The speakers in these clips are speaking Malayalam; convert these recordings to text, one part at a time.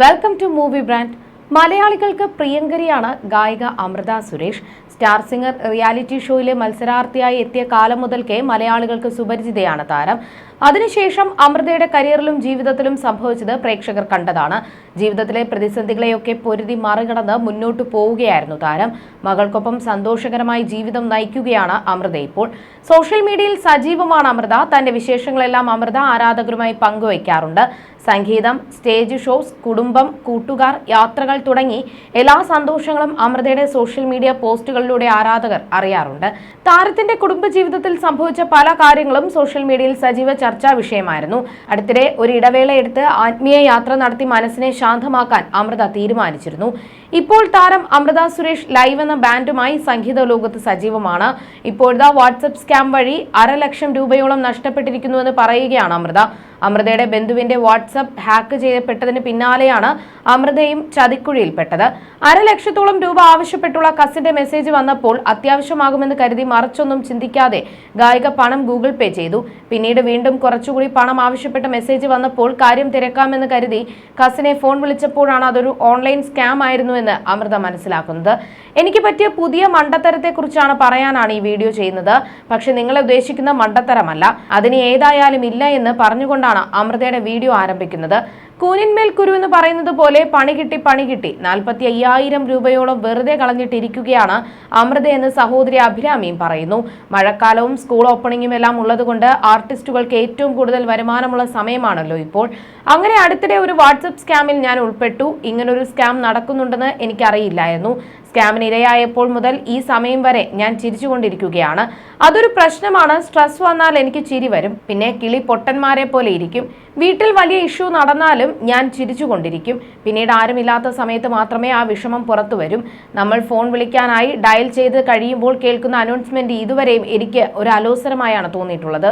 വെൽക്കം ടു മൂവി ബ്രാൻഡ് മലയാളികൾക്ക് പ്രിയങ്കരിയാണ് ഗായിക Amrutha Suresh. Star singer reality ഷോയിലെ മത്സരാർത്ഥിയായി എത്തിയ കാലം മുതൽക്കേ മലയാളികൾക്ക് സുപരിചിതയാണ് താരം. അതിനുശേഷം അമൃതയുടെ കരിയറിലും ജീവിതത്തിലും സംഭവിച്ചത് പ്രേക്ഷകർ കണ്ടതാണ്. ജീവിതത്തിലെ പ്രതിസന്ധികളെയൊക്കെ പൊരുതി മറികടന്ന് മുന്നോട്ടു പോവുകയായിരുന്നു താരം. മകൾക്കൊപ്പം സന്തോഷകരമായി ജീവിതം നയിക്കുകയാണ് അമൃത ഇപ്പോൾ. സോഷ്യൽ മീഡിയയിൽ സജീവമാണ് അമൃത. തന്റെ വിശേഷങ്ങളെല്ലാം അമൃത ആരാധകരുമായി പങ്കുവയ്ക്കാറുണ്ട്. സംഗീതം സ്റ്റേജ് ഷോസ് കുടുംബം കൂട്ടുകാർ യാത്രകൾ തുടങ്ങി എല്ലാ സന്തോഷങ്ങളും അമൃതയുടെ സോഷ്യൽ മീഡിയ പോസ്റ്റുകളിലൂടെ ആരാധകർ അറിയാറുണ്ട്. താരത്തിന്റെ കുടുംബജീവിതത്തിൽ സംഭവിച്ച പല കാര്യങ്ങളും സോഷ്യൽ മീഡിയയിൽ സജീവ ചർച്ചാ വിഷയമായിരുന്നു. അടുത്തിടെ ഒരു ഇടവേള എടുത്ത് ആത്മീയ യാത്ര നടത്തി മനസ്സിനെ ശാന്തമാക്കാൻ അമൃത തീരുമാനിച്ചിരുന്നു. ഇപ്പോൾ താരം അമൃത സുരേഷ് ലൈവ് എന്ന ബാൻഡുമായി സംഗീത ലോകത്ത് സജീവമാണ്. ഇപ്പോഴത്തെ വാട്സപ്പ് സ്കാം വഴി അരലക്ഷം രൂപയോളം നഷ്ടപ്പെട്ടിരിക്കുന്നുവെന്ന് പറയുകയാണ് അമൃത. അമൃതയുടെ ബന്ധുവിന്റെ വാട്സപ്പ് ഹാക്ക് ചെയ്യപ്പെട്ടതിന് പിന്നാലെയാണ് അമൃതയും ചതിക്കുഴിയിൽപ്പെട്ടത്. അരലക്ഷത്തോളം രൂപ ആവശ്യപ്പെട്ടുള്ള കസിന്റെ മെസ്സേജ് വന്നപ്പോൾ അത്യാവശ്യമാകുമെന്ന് കരുതി മറിച്ചൊന്നും ചിന്തിക്കാതെ ഗായിക പണം ഗൂഗിൾ പേ ചെയ്തു. പിന്നീട് വീണ്ടും കുറച്ചുകൂടി പണം ആവശ്യപ്പെട്ട മെസ്സേജ് വന്നപ്പോൾ കാര്യം തിരക്കാമെന്ന് കരുതി കസിനെ ഫോൺ വിളിച്ചപ്പോഴാണ് അതൊരു ഓൺലൈൻ സ്കാം ആയിരുന്നുവെന്ന് അമൃത മനസ്സിലാക്കുന്നത്. എനിക്ക് പറ്റിയ പുതിയ മണ്ടത്തരത്തെക്കുറിച്ചാണ് പറയാനാണ് ഈ വീഡിയോ ചെയ്യുന്നത്. പക്ഷെ നിങ്ങളെ ഉദ്ദേശിക്കുന്ന മണ്ടത്തരമല്ല. അതിന് ഏതായാലും ഇല്ല എന്ന് പറഞ്ഞുകൊണ്ടാണ് അമൃതയുടെ വീഡിയോ ആരംഭിക്കുന്നത്. കൂനിന്മേൽ കുരു എന്ന് പറയുന്നത് പോലെ പണി കിട്ടി പണി കിട്ടി. നാൽപ്പത്തി അയ്യായിരം രൂപയോളം വെറുതെ കളഞ്ഞിട്ടിരിക്കുകയാണ് അമൃത എന്ന് സഹോദരി അഭിരാമിയും പറയുന്നു. മഴക്കാലവും സ്കൂൾ ഓപ്പണിങ്ങും എല്ലാം ഉള്ളതുകൊണ്ട് ആർട്ടിസ്റ്റുകൾക്ക് ഏറ്റവും കൂടുതൽ വരുമാനമുള്ള സമയമാണല്ലോ ഇപ്പോൾ. അങ്ങനെ അടുത്തിടെ ഒരു വാട്സപ്പ് സ്കാമിൽ ഞാൻ ഉൾപ്പെട്ടു. ഇങ്ങനൊരു സ്കാം നടക്കുന്നുണ്ടെന്ന് എനിക്കറിയില്ലായിരുന്നു. സ്കാമിന് ഇരയായപ്പോൾ മുതൽ ഈ സമയം വരെ ഞാൻ ചിരിച്ചുകൊണ്ടിരിക്കുകയാണ്. അതൊരു പ്രശ്നമാണ്. സ്ട്രെസ് വന്നാൽ എനിക്ക് ചിരി വരും. പിന്നെ കിളി പൊട്ടന്മാരെ പോലെ ഇരിക്കും. വീട്ടിൽ വലിയ ഇഷ്യൂ നടന്നാലും ഞാൻ ചിരിച്ചുകൊണ്ടിരിക്കും. പിന്നീട് ആരുമില്ലാത്ത സമയത്ത് മാത്രമേ ആ വിഷമം പുറത്തു വരും. നമ്മൾ ഫോൺ വിളിക്കാനായി ഡയൽ ചെയ്ത് കഴിയുമ്പോൾ കേൾക്കുന്ന അനൗൺസ്മെന്റ് ഇതുവരെയും എനിക്ക് ഒരു അലോസരമായാണ് തോന്നിയിട്ടുള്ളത്.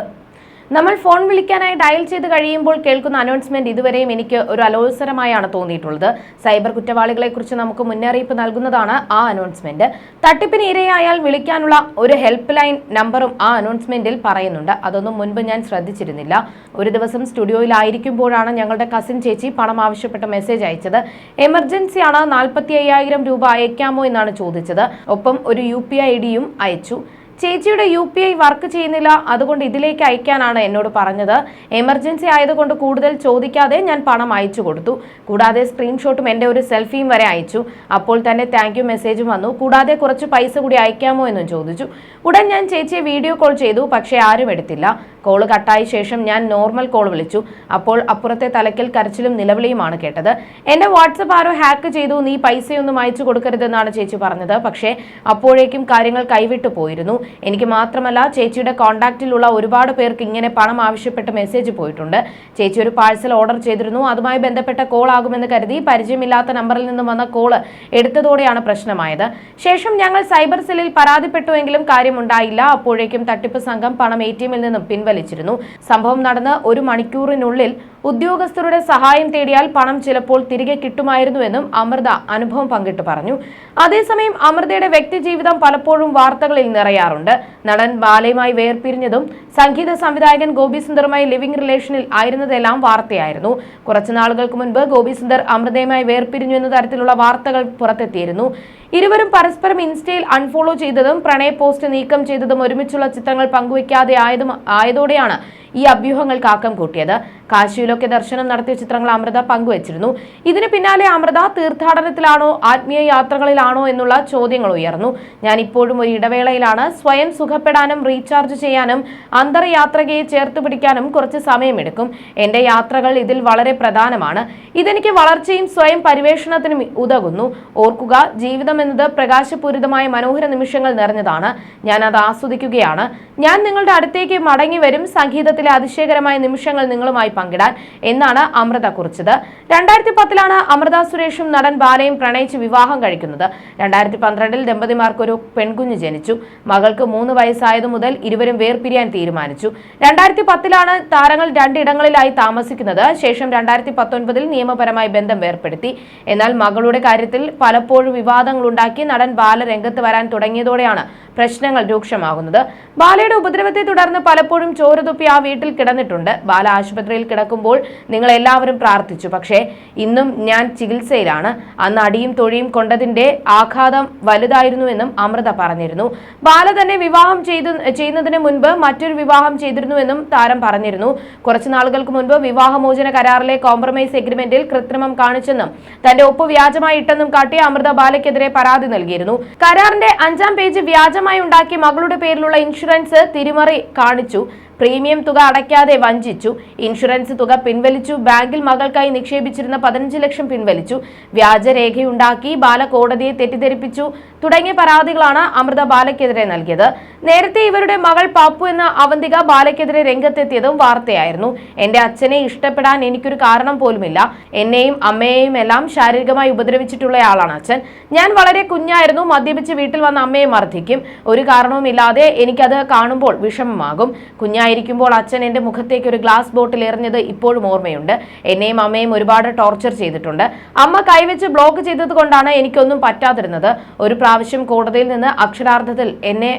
നമ്മൾ ഫോൺ വിളിക്കാനായി ഡയൽ ചെയ്ത് കഴിയുമ്പോൾ കേൾക്കുന്ന അനൗൺസ്മെന്റ് ഇതുവരെയും എനിക്ക് ഒരു അലോസരമായാണ് തോന്നിയിട്ടുള്ളത്. സൈബർ കുറ്റവാളികളെക്കുറിച്ച് നമുക്ക് മുന്നറിയിപ്പ് നൽകുന്നതാണ് ആ അനൗൺസ്മെന്റ്. തട്ടിപ്പിന് ഇരയായാൽ വിളിക്കാനുള്ള ഒരു ഹെൽപ്പ് ലൈൻ നമ്പറും ആ അനൗൺസ്മെന്റിൽ പറയുന്നുണ്ട്. അതൊന്നും മുൻപ് ഞാൻ ശ്രദ്ധിച്ചിരുന്നില്ല. ഒരു ദിവസം സ്റ്റുഡിയോയിലായിരിക്കുമ്പോഴാണ് ഞങ്ങളുടെ കസിൻ ചേച്ചി പണം ആവശ്യപ്പെട്ട മെസ്സേജ് അയച്ചത്. എമർജൻസിയാണ് നാൽപ്പത്തി അയ്യായിരം രൂപ അയക്കാമോ എന്നാണ് ചോദിച്ചത്. ഒപ്പം ഒരു യു പി ഐ ഡിയും അയച്ചു. ചേച്ചിയുടെ യു പി ഐ വർക്ക് ചെയ്യുന്നില്ല. അതുകൊണ്ട് ഇതിലേക്ക് അയക്കാനാണ് എന്നോട് പറഞ്ഞത്. എമർജൻസി ആയതുകൊണ്ട് കൂടുതൽ ചോദിക്കാതെ ഞാൻ പണം അയച്ചു കൊടുത്തു. കൂടാതെ സ്ക്രീൻഷോട്ടും എന്റെ ഒരു സെൽഫിയും വരെ അയച്ചു. അപ്പോൾ തന്നെ താങ്ക് യു മെസ്സേജും വന്നു. കൂടാതെ കുറച്ച് പൈസ കൂടി അയക്കാമോ എന്നും ചോദിച്ചു. ഉടൻ ഞാൻ ചേച്ചിയെ വീഡിയോ കോൾ ചെയ്തു. പക്ഷേ ആരും എടുത്തില്ല. കോൾ കട്ടായ ശേഷം ഞാൻ നോർമൽ കോൾ വിളിച്ചു. അപ്പോൾ അപ്പുറത്തെ തലക്കിൽ കരച്ചിലും നിലവിളിയുമാണ് കേട്ടത്. എന്റെ വാട്സപ്പ് ആരോ ഹാക്ക് ചെയ്തു. നീ പൈസയൊന്നും അയച്ചു കൊടുക്കരുതെന്നാണ് ചേച്ചി പറഞ്ഞത്. പക്ഷേ അപ്പോഴേക്കും കാര്യങ്ങൾ കൈവിട്ടു പോയിരുന്നു. എനിക്ക് മാത്രമല്ല ചേച്ചിയുടെ കോൺടാക്റ്റിലുള്ള ഒരുപാട് പേർക്ക് ഇങ്ങനെ പണം ആവശ്യപ്പെട്ട് മെസ്സേജ് പോയിട്ടുണ്ട്. ചേച്ചി ഒരു പാഴ്സൽ ഓർഡർ ചെയ്തിരുന്നു. അതുമായി ബന്ധപ്പെട്ട കോൾ ആകുമെന്ന് കരുതി പരിചയമില്ലാത്ത നമ്പറിൽ നിന്നും വന്ന കോൾ എടുത്തതോടെയാണ് പ്രശ്നമായത്. ശേഷം ഞങ്ങൾ സൈബർ സെല്ലിൽ പരാതിപ്പെട്ടുവെങ്കിലും കാര്യമുണ്ടായില്ല. അപ്പോഴേക്കും തട്ടിപ്പ് സംഘം പണം എ ടി എമ്മിൽ നിന്നും പിൻവലിച്ചിരുന്നു സംഭവം നടന്ന് ഒരു മണിക്കൂറിനുള്ളിൽ ഉദ്യോഗസ്ഥരുടെ സഹായം തേടിയാൽ പണം ചിലപ്പോൾ തിരികെ കിട്ടുമായിരുന്നുവെന്നും അമൃത അനുഭവം പങ്കിട്ട് പറഞ്ഞു. അതേസമയം അമൃതയുടെ വ്യക്തിജീവിതം പലപ്പോഴും വാർത്തകളിൽ നിറയാറുണ്ട്. നടൻ ബാലയുമായി വേർപിരിഞ്ഞതും സംഗീത സംവിധായകൻ ഗോപി സുന്ദറുമായി ലിവിംഗ് റിലേഷനിൽ ആയിരുന്നതെല്ലാം വാർത്തയായിരുന്നു. കുറച്ചു നാളുകൾക്ക് മുൻപ് ഗോപി സുന്ദർ അമൃതയുമായി വേർപിരിഞ്ഞു എന്ന തരത്തിലുള്ള വാർത്തകൾ പുറത്തെത്തിയിരുന്നു. ഇരുവരും പരസ്പരം ഇൻസ്റ്റയിൽ അൺഫോളോ ചെയ്തതും പ്രണയ പോസ്റ്റ് നീക്കം ചെയ്തതും ഒരുമിച്ചുള്ള ചിത്രങ്ങൾ പങ്കുവയ്ക്കാതെ ആയതും ആയതോടെയാണ് ഈ അഭ്യൂഹങ്ങൾക്ക് ആക്കം കൂട്ടിയത്. കാശിയിലൊക്കെ ദർശനം നടത്തിയ ചിത്രങ്ങൾ അമൃത പങ്കുവച്ചിരുന്നു. ഇതിന് പിന്നാലെ അമൃത തീർത്ഥാടനത്തിലാണോ ആത്മീയ യാത്രകളിലാണോ എന്നുള്ള ചോദ്യങ്ങൾ ഉയർന്നു. ഞാൻ ഇപ്പോഴും ഒരു ഇടവേളയിലാണ് സ്വയം സുഖപ്പെടാനും റീചാർജ് ചെയ്യാനും അന്തർയാത്രകയെ ചേർത്ത് പിടിക്കാനും കുറച്ച് സമയമെടുക്കും. എന്റെ യാത്രകൾ ഇതിൽ വളരെ പ്രധാനമാണ്. ഇതെനിക്ക് വളർച്ചയും സ്വയം പരിവേഷണത്തിനും ഉതകുന്നു. ഓർക്കുക ജീവിതം എന്നത് പ്രകാശപൂരിതമായ മനോഹര നിമിഷങ്ങൾ നിറഞ്ഞതാണ്. ഞാൻ അത് ആസ്വദിക്കുകയാണ്. ഞാൻ നിങ്ങളുടെ അടുത്തേക്ക് മടങ്ങി വരും സംഗീതത്തിലെ അതിശയകരമായ നിമിഷങ്ങൾ നിങ്ങളുമായി പങ്കിടാൻ എന്നാണ് അമൃത കുറിച്ചത്. രണ്ടായിരത്തി പത്തിലാണ് അമൃത സുരേഷും നടൻ ബാലയും പ്രണയിച്ച് വിവാഹം കഴിക്കുന്നത്. രണ്ടായിരത്തി പന്ത്രണ്ടിൽ ദമ്പതിമാർക്ക് ഒരു പെൺകുഞ്ഞ് ജനിച്ചു. മകൾക്ക് മൂന്ന് വയസ്സായതു മുതൽ ഇരുവരും വേർപിരിയാൻ തീരുമാനിച്ചു. രണ്ടായിരത്തി പത്തിലാണ് താരങ്ങൾ രണ്ടിടങ്ങളിലായി താമസിക്കുന്നത്. ശേഷം രണ്ടായിരത്തി പത്തൊൻപതിൽ നിയമപരമായി ബന്ധം വേർപ്പെടുത്തി. എന്നാൽ മകളുടെ കാര്യത്തിൽ പലപ്പോഴും വിവാദങ്ങൾ ഉണ്ടാക്കി നടൻ ബാല രംഗത്ത് വരാൻ തുടങ്ങിയതോടെയാണ് പ്രശ്നങ്ങൾ രൂക്ഷമാകുന്നത്. ബാലയുടെ ഉപദ്രവത്തെ തുടർന്ന് പലപ്പോഴും ചോരതുപ്പി ആ വീട്ടിൽ കിടന്നിട്ടുണ്ട്. ബാല ആശുപത്രിയിൽ കിടക്കുമ്പോൾ നിങ്ങൾ എല്ലാവരും പ്രാർത്ഥിച്ചു. പക്ഷേ ഇന്നും ഞാൻ ചികിത്സയിലാണ്. അന്ന് അടിയും തൊഴിയും കൊണ്ടതിന്റെ ആഘാതം വലുതായിരുന്നു എന്നും അമൃത പറഞ്ഞിരുന്നു. ബാല തന്നെ വിവാഹം ചെയ്തു ചെയ്യുന്നതിന് മുൻപ് മറ്റൊരു വിവാഹം ചെയ്തിരുന്നുവെന്നും താരം പറഞ്ഞിരുന്നു. കുറച്ചു നാളുകൾക്ക് മുൻപ് വിവാഹമോചന കരാറിലെ കോംപ്രമൈസ് എഗ്രിമെന്റിൽ കൃത്രിമം കാണിച്ചെന്നും തന്റെ ഒപ്പ് വ്യാജമായി ഇട്ടെന്നും കാട്ടി അമൃത ബാലയ്ക്കെതിരെ പരാതി നൽകിയിരുന്നു. കരാറിന്റെ അഞ്ചാം പേജ് വ്യാജമായി ഉണ്ടാക്കി മകളുടെ പേരിലുള്ള ഇൻഷുറൻസ് തിരിമറി കാണിച്ചു. പ്രീമിയം തുക അടയ്ക്കാതെ വഞ്ചിച്ചു. ഇൻഷുറൻസ് തുക പിൻവലിച്ചു. ബാങ്കിൽ മകൾക്കായി നിക്ഷേപിച്ചിരുന്ന പതിനഞ്ച് ലക്ഷം പിൻവലിച്ചു. വ്യാജരേഖയുണ്ടാക്കി ബാല കോടതിയെ തെറ്റിദ്ധരിപ്പിച്ചു. തുടങ്ങിയ പരാതികളാണ് അമൃത ബാലയ്ക്കെതിരെ നൽകിയത്. നേരത്തെ ഇവരുടെ മകൾ പാപ്പു എന്ന അവന്തിക ബാലയ്ക്കെതിരെ രംഗത്തെത്തിയതും വാർത്തയായിരുന്നു. എന്റെ അച്ഛനെ ഇഷ്ടപ്പെടാൻ എനിക്കൊരു കാരണം പോലുമില്ല. എന്നെയും അമ്മയെയും എല്ലാം ശാരീരികമായി ഉപദ്രവിച്ചിട്ടുള്ളയാളാണ് അച്ഛൻ. ഞാൻ വളരെ കുഞ്ഞായിരുന്നു. മദ്യപിച്ച് വീട്ടിൽ വന്ന അമ്മയെ മർദ്ദിക്കും. ഒരു കാരണവുമില്ലാതെ എനിക്കത് കാണുമ്പോൾ വിഷമമാകും. കുഞ്ഞായിരിക്കുമ്പോൾ അച്ഛൻ എന്റെ മുഖത്തേക്ക് ഒരു ഗ്ലാസ് ബോട്ടിൽ എറിഞ്ഞത് ഇപ്പോഴും ഓർമ്മയുണ്ട്. എന്നെയും അമ്മയും ഒരുപാട് ടോർച്ചർ ചെയ്തിട്ടുണ്ട്. അമ്മ കൈവച്ച് ബ്ലോക്ക് ചെയ്തത് കൊണ്ടാണ് എനിക്കൊന്നും പറ്റാതിരുന്നത്. ഒരു പ്രാവശ്യം കോടതിയിൽ നിന്ന് അക്ഷരാർത്ഥത്തിൽ എന്നെ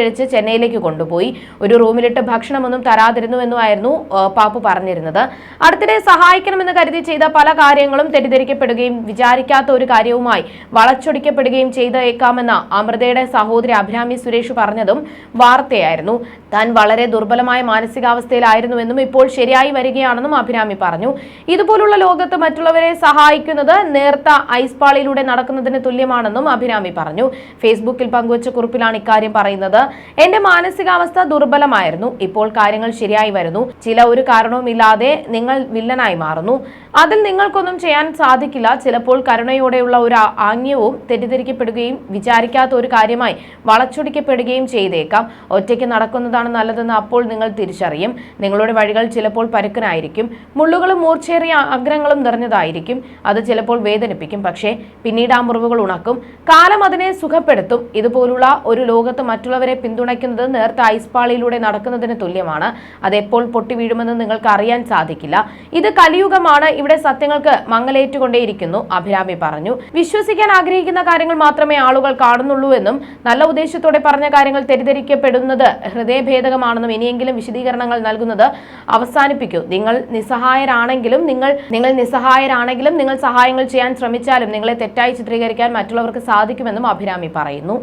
വലിച്ചിഴച്ച് ചെന്നൈയിലേക്ക് കൊണ്ടുപോയി. ഒരു റൂമിലിട്ട് ഭക്ഷണമൊന്നും തരാതിരുന്നുവെന്നുമായിരുന്നു പാപ്പു പറഞ്ഞിരുന്നത്. അടുത്തിടെ സഹായിക്കണമെന്ന് കരുതി ചെയ്ത പല കാര്യങ്ങളും തെറ്റിദ്ധരിക്കപ്പെടുകയും വിചാരിക്കാത്ത ഒരു കാര്യവുമായി വളച്ചൊടിക്കപ്പെടുകയും ചെയ്തേക്കാമെന്ന അമൃതയുടെ സഹോദരി അഭിരാമി സുരേഷ് പറഞ്ഞതും വാർത്തയായിരുന്നു. താൻ വളരെ ദുർബലമായ മാനസികാവസ്ഥയിലായിരുന്നുവെന്നും ഇപ്പോൾ ശരിയായി വരികയാണെന്നും അഭിരാമി പറഞ്ഞു. ഇതുപോലുള്ള ലോകത്ത് മറ്റുള്ളവരെ സഹായിക്കുന്നത് നേർത്ത ഐസ് പാളിയിലൂടെ നടക്കുന്നതിന് തുല്യമാണെന്നും അഭിരാമി പറഞ്ഞു. ഫേസ്ബുക്കിൽ പങ്കുവച്ച കുറിപ്പിലാണ് ഇക്കാര്യം പറയുന്നത്. എന്റെ മാനസികാവസ്ഥ ദുർബലമായിരുന്നു. ഇപ്പോൾ കാര്യങ്ങൾ ശരിയായി വരുന്നു. ചില ഒരു കാരണവുമില്ലാതെ നിങ്ങൾ വില്ലനായി മാറുന്നു. അതിൽ നിങ്ങൾക്കൊന്നും ചെയ്യാൻ സാധിക്കില്ല. ചിലപ്പോൾ കരുണയോടെയുള്ള ഒരു ആംഗ്യവും തെറ്റിദ്ധരിക്കപ്പെടുകയും വിചാരിക്കാത്ത ഒരു കാര്യമായി വളച്ചൊടിക്കപ്പെടുകയും ചെയ്തേക്കാം. ഒറ്റയ്ക്ക് നടക്കുന്നതാണ് നല്ലതെന്ന് അപ്പോൾ നിങ്ങൾ തിരിച്ചറിയും. നിങ്ങളുടെ വഴികൾ ചിലപ്പോൾ പരുക്കനായിരിക്കും. മുള്ളുകളും മൂർച്ചേറിയ അഗ്രങ്ങളും നിറഞ്ഞതായിരിക്കും. അത് ചിലപ്പോൾ വേദനിപ്പിക്കും. പക്ഷേ പിന്നീട് ആ മുറിവുകൾ ഉണക്കും. കാലം അതിനെ സുഖപ്പെടുത്തും. ഇതുപോലുള്ള ഒരു ലോകത്ത് മറ്റുള്ളവരെ പിന്തുണയ്ക്കുന്നത് നേർത്ത ഐസ്പാളിയിലൂടെ നടക്കുന്നതിന് തുല്യമാണ്. അതെപ്പോൾ പൊട്ടി വീഴുമെന്ന് നിങ്ങൾക്ക് അറിയാൻ സാധിക്കില്ല. ഇത് കലിയുഗമാണ്. ഇവിടെ സത്യങ്ങൾക്ക് മങ്ങലേറ്റുകൊണ്ടേയിരിക്കുന്നു അഭിരാമി പറഞ്ഞു. വിശ്വസിക്കാൻ ആഗ്രഹിക്കുന്ന കാര്യങ്ങൾ മാത്രമേ ആളുകൾ കാണുന്നുള്ളൂ എന്നും നല്ല ഉദ്ദേശത്തോടെ പറഞ്ഞ കാര്യങ്ങൾ തെറ്റിദ്ധരിക്കപ്പെടുന്നത് ഹൃദയഭേദകമാണെന്നും ഇനിയെങ്കിലും വിശദീകരണങ്ങൾ നൽകുന്നത് അവസാനിപ്പിക്കൂ. നിങ്ങൾ നിസ്സഹായരാണെങ്കിലും നിങ്ങൾ നിങ്ങൾ നിസ്സഹായരാണെങ്കിലും നിങ്ങൾ സഹായങ്ങൾ ചെയ്യാൻ ശ്രമിച്ചാലും നിങ്ങളെ തെറ്റായി ചിത്രീകരിക്കാൻ മറ്റുള്ളവർക്ക് സാധിക്കുമെന്നും അഭിരാമി പറയുന്നു.